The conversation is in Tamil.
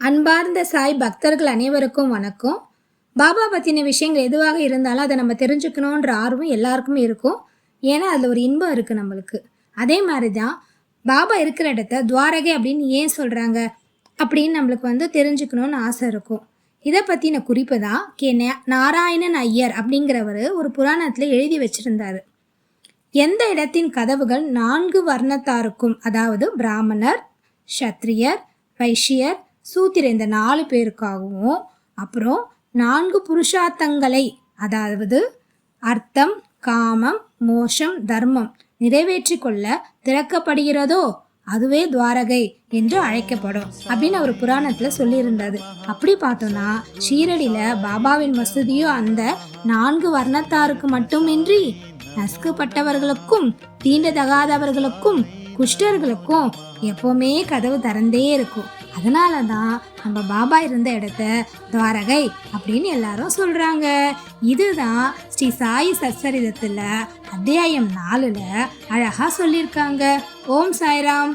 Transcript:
அன்பார்ந்த சாய் பக்தர்கள் அனைவருக்கும் வணக்கம். பாபா பற்றின விஷயங்கள் எதுவாக இருந்தாலும் அதை நம்ம தெரிஞ்சுக்கணுன்ற ஆர்வம் எல்லாருக்குமே இருக்கும். ஏன்னா அதில் ஒரு இன்பம் இருக்குது நம்மளுக்கு. அதே மாதிரி தான் பாபா இருக்கிற இடத்த துவாரகை அப்படின்னு ஏன் சொல்கிறாங்க அப்படின்னு நம்மளுக்கு வந்து தெரிஞ்சுக்கணும்னு ஆசை இருக்கும். இதை பற்றின குறிப்பு தான் கே நாராயணன் ஐயர் அப்படிங்கிறவர் ஒரு புராணத்தில் எழுதி வச்சுருந்தார். எந்த இடத்தின் கதவுகள் நான்கு வர்ணத்தாருக்கும் அதாவது பிராமணர் சத்திரியர் வைஷ்யர் சூத்திர இந்த நாலு பேருக்காகவும் அப்புறம் நான்கு புருஷார்த்தங்களை அதாவது அர்த்தம் காமம் மோஷம் தர்மம் நிறைவேற்றி கொள்ள திறக்கப்படுகிறதோ அதுவே துவாரகை என்று அழைக்கப்படும் அப்படின்னு அவர் புராணத்துல சொல்லியிருந்தது. அப்படி பார்த்தோம்னா ஷீரடியில பாபாவின் மசூதியோ அந்த நான்கு வர்ணத்தாருக்கு மட்டுமின்றி நசுக்கப்பட்டவர்களுக்கும் தீண்டதகாதவர்களுக்கும் குஷ்டர்களுக்கும் எப்போவுமே கதவு திறந்தே இருக்கும். அதனால தான் நம்ம பாபா இருந்த இடத்த துவாரகை அப்படின்னு எல்லாரும் சொல்கிறாங்க இதுதான் ஸ்ரீ சாயி சச்சரிதத்தில் அத்தியாயம் நாலில் அழகாக சொல்லியிருக்காங்க. ஓம் சாய்ராம்.